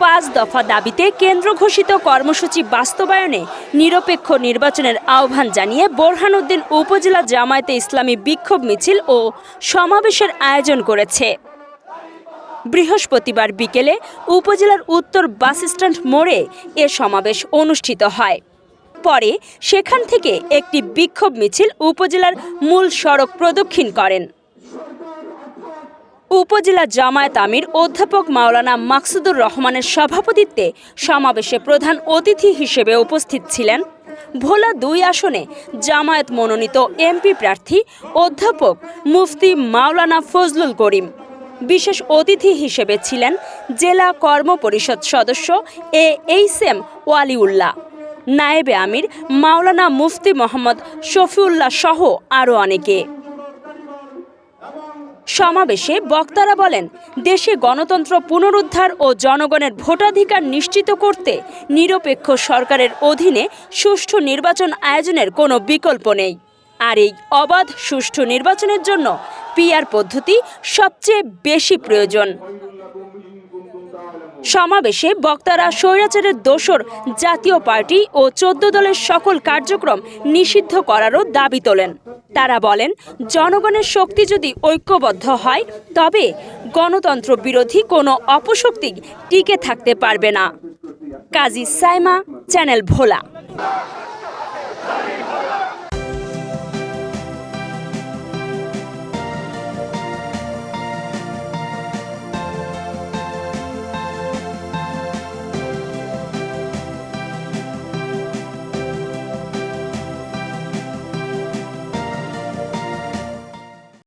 পাঁচ দফা দাবিতে কেন্দ্র ঘোষিত কর্মসূচি বাস্তবায়নে নিরপেক্ষ নির্বাচনের আহ্বান জানিয়ে বোরহানউদ্দিন উপজেলা জামায়াতে ইসলামী বিক্ষোভ মিছিল ও সমাবেশের আয়োজন করেছে। বৃহস্পতিবার বিকেলে উপজেলার উত্তর বাসস্ট্যান্ড মোড়ে এ সমাবেশ অনুষ্ঠিত হয়। পরে সেখান থেকে একটি বিক্ষোভ মিছিল উপজেলার মূল সড়ক প্রদক্ষিণ করেন। উপজেলা জামায়াত আমির অধ্যাপক মাওলানা মাকসুদুর রহমানের সভাপতিত্বে সমাবেশে প্রধান অতিথি হিসেবে উপস্থিত ছিলেন ভোলা দুই আসনে জামায়াত মনোনীত এমপি প্রার্থী অধ্যাপক মুফতি মাওলানা ফজলুল করিম। বিশেষ অতিথি হিসেবে ছিলেন জেলা কর্ম পরিষদ সদস্য এ এইচ এম ওয়ালিউল্লাহ। নায়েবে আমির মাওলানা মুফতি মোহাম্মদ শফিউল্লাহ সহ আরও অনেকে। সমাবেশে বক্তারা বলেন, দেশে গণতন্ত্র পুনরুদ্ধার ও জনগণের ভোটাধিকার নিশ্চিত করতে নিরপেক্ষ সরকারের অধীনে সুষ্ঠু নির্বাচন আয়োজনের কোনো বিকল্প নেই। আর এই অবাধ সুষ্ঠু নির্বাচনের জন্য পিআর পদ্ধতি সবচেয়ে বেশি প্রয়োজন। সমাবেশে বক্তারা স্বৈরাচারের দোসর জাতীয় পার্টি ও চোদ্দ দলের সকল কার্যক্রম নিষিদ্ধ করারও দাবি তোলেন। তারা বলেন, জনগণের শক্তি যদি ঐক্যবদ্ধ হয়, তবে গণতন্ত্র বিরোধী কোনো অপশক্তি টিকে থাকতে পারবে না। কাজী সাইমা, চ্যানেল ভোলা।